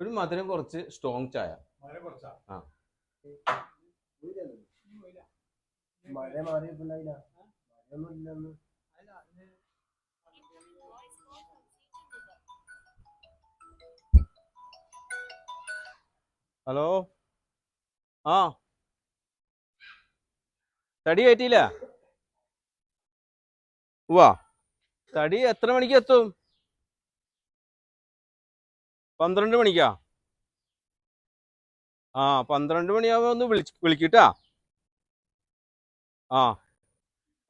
ഒരു മധുരം കുറച്ച് സ്ട്രോങ് ചായ. ആ. മഴ മാറിയിട്ടുണ്ടായില്ല. മഴയൊന്നും ഇല്ലെന്ന് ഹലോ? ആ. തടി കയറ്റിയില്ല? ഉവാ തടി എത്ര മണിക്ക് എത്തും? പന്ത്രണ്ട് മണിക്കാ? ആ പന്ത്രണ്ട് മണിയാവുമ്പോ ഒന്ന് വിളിച്ച് വിളിക്കട്ടാ. ആ.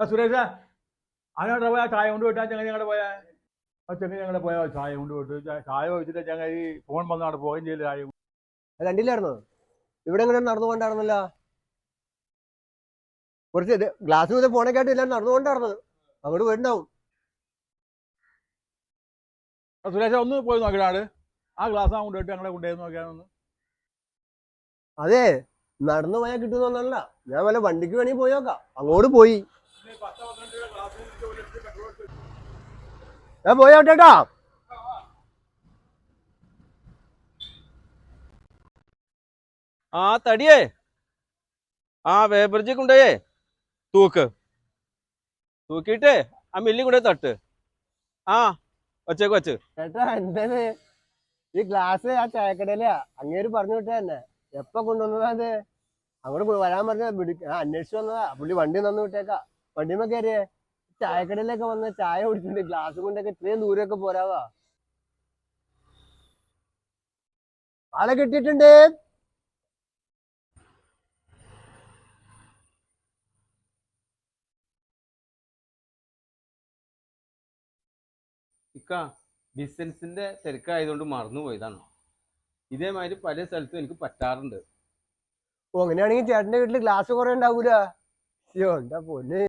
സുരേഷ സുരേഷ് അതിനോട് പോയാ? ചായ കൊണ്ട് പോയിട്ട് ചങ്ങ ഞങ്ങളുടെ പോയാ? ആ ചെങ്ങ ഞങ്ങളുടെ പോയാ? ചായ കൊണ്ട് പോയിട്ട് ചായ വെച്ചിട്ട് ചങ്ങ ഈ ഫോൺ വന്നാണ് പോയി ചെയ്യില്ല ചായ കണ്ടില്ലായിരുന്നോ? ഇവിടെ എങ്ങനെ നടന്നു കൊണ്ടായിരുന്നല്ല കുറച്ച് ഗ്ലാസ് മുതൽ ഫോണൊക്കെ ആയിട്ട് എല്ലാം നടന്നുകൊണ്ടായിരുന്നത് അങ്ങോട്ട് പോയിട്ടുണ്ടാവും. സുരേഷ സുരേഷ് ഒന്ന് പോയി നോക്കിയാണ് ആ ഗ്ലാസ് ആ കൊണ്ടുപോയിട്ട് ഞങ്ങളെ കൊണ്ടുപോയി നോക്കിയാണെന്ന്. അതെ നടന്നു പോയാൽ കിട്ടുന്നല്ല ഞാൻ വല്ല വണ്ടിക്ക് വേണി പോയി നോക്കാം അങ്ങോട്ട് പോയി. ഞാൻ പോയോട്ടേട്ടാ ആ തടിയേ. ആ വേബർജി കൊണ്ടുപോയേ. തൂക്ക്. തൂക്കിയിട്ട് ആ മില്ലി കൊണ്ടുപോയി തട്ട്. ആ വച്ചേക്ക് വച്ച്. ചേട്ടാ എന്തേത് ഈ ഗ്ലാസ് ആ ചായക്കടയിലാ. അങ്ങേര് പറഞ്ഞു വിട്ടാ തന്നെ. എപ്പ കൊണ്ടുവന്നതാ അത്? അങ്ങോട്ട് വരാൻ പറഞ്ഞ അന്വേഷിച്ചു വന്നതാ. പുള്ളി വണ്ടി തന്നു വിട്ടേക്കാ. വണ്ടിമ കയറിയേ ചായക്കടയിലൊക്കെ വന്ന് ചായ കുടിച്ചിട്ട് ഗ്ലാസ് കൊണ്ടൊക്കെ ഇത്രയും ദൂരമൊക്കെ പോരാവാ. ആളെ കിട്ടിയിട്ടുണ്ട്. ഇക്ക. ബിസിനസിന്റെ തിരക്കായതുകൊണ്ട് മറന്നു പോയതാണ് ഇതേമാതിരി പല സ്ഥലത്തും എനിക്ക് പറ്റാറുണ്ട്. ഓ അങ്ങനെയാണെങ്കിൽ ചേട്ടന്റെ വീട്ടിൽ ഗ്ലാസ് കുറെ ഉണ്ടാവൂല? എന്താ പൊന്നെ.